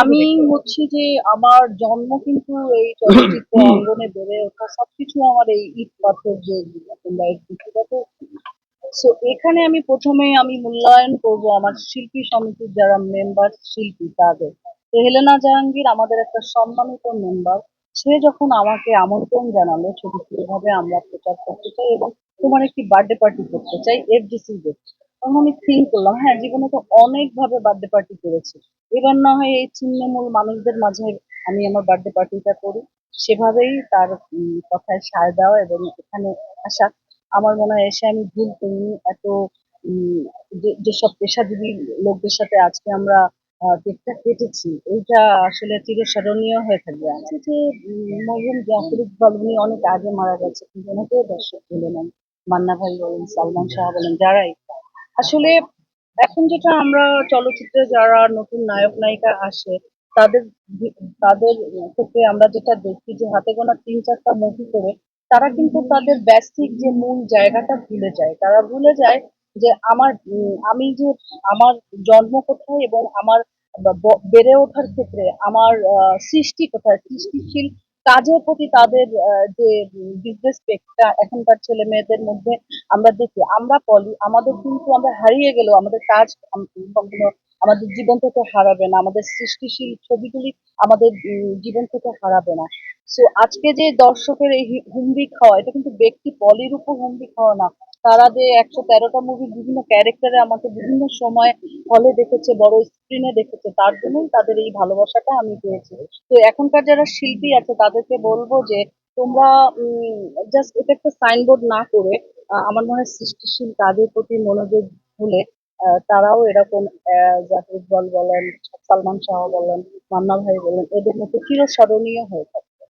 আমি হচ্ছে যে আমার জন্ম কিন্তু এই চলচ্চিত্র অঙ্গনে বেড়ে ওঠা সবকিছু আমার এই ইট পাথর যে এই সো এখানে আমি প্রথমে আমি মূল্যায়ন করব আমার শিল্পী সমিতির যারা মেম্বার শিল্পী তাদের। তো হেলেনা জাহাঙ্গীর আমাদের একটা সম্মানিত মেম্বার সে যখন আমাকে আমন্ত্রণ জানালো ছবি এভাবে আমরা প্রচার করতে চাই এবং তোমার একটি বার্থডে পার্টি করতে চাই এফডিসি তে। তখন আমি থিঙ্ক করলাম। হ্যাঁ জীবনে তো অনেকভাবে বার্থডে পার্টি করেছি। এবার না হয় এই ছিন্নমূল মানুষদের মাঝে আমি আমার বার্থডে পার্টিটা করি। সেভাবেই তার কথায় সায় দেওয়া এবং এখানে আসা। আমার মনে হয় এসে আমি ভুল করিনি। এত যে- যেসব পেশাজীবী লোকদের সাথে আজকে আমরা দিনটা কেটেছি এইটা আসলে চিরস্মরণীয় হয়ে থাকবে আছে যে উম, মরহুম জাফর ইকবাল উনি অনেক আগে মারা গেছে কিন্তু ওনাকেও দর্শক বলে নেন মান্না ভাই বলেন সালমান শাহ বলেন যারাই আসলে এখন যেটা আমরা চলচ্চিত্রে যারা নতুন নায়ক, নায়িকা আসে, তাদের তাদের ক্ষেত্রে আমরা যেটা দেখি যে হাতে গোনা তিন চারটা মুভি করে, তারা কিন্তু তাদের বেসিক যে মূল জায়গাটা ভুলে যায়। তারা ভুলে যায় যে আমার আমি যে আমার জন্ম কোথায় এবং আমার বেড়ে ওঠার ক্ষেত্রে আমার সৃষ্টি কোথায়, সৃষ্টিশীল কাজের প্রতি তাদের যে ডিসরেসপেক্টটা এখনকার ছেলে মেয়েদের মধ্যে আমরা দেখি, আমরা পলি, আমাদের কিন্তু আমরা হারিয়ে গেলেও আমাদের কাজ আমাদের জীবন থেকে হারাবে না, আমাদের সৃষ্টিশীল ছবিগুলি আমাদের জীবন থেকে হারাবে না। সো আজকে যে দর্শকের এই হুমড়ি খাওয়া, এটা কিন্তু ব্যক্তি পলির উপর হুমড়ি খাওয়া না। তারা যে একশো তেরোটা মুভি বিভিন্ন ক্যারেক্টারে আমাকে বিভিন্ন সময় হলে দেখেছে বড় স্ক্রিনে দেখেছে তার জন্যই তাদের এই ভালোবাসাটা আমি পেয়েছি। তো এখনকার যারা শিল্পী আছে তাদেরকে বলব যে তোমরা জাস্ট এটা একটা সাইনবোর্ড না করে আমার মনে হয় সৃষ্টিশীল কাজের প্রতি মনোযোগ আহ, তারাও এরকম জাফর ইকবাল বলেন সালমান শাহ বলেন মান্না ভাই বলেন এদের মতো চিরস্মরণীয় হয়ে থাকে।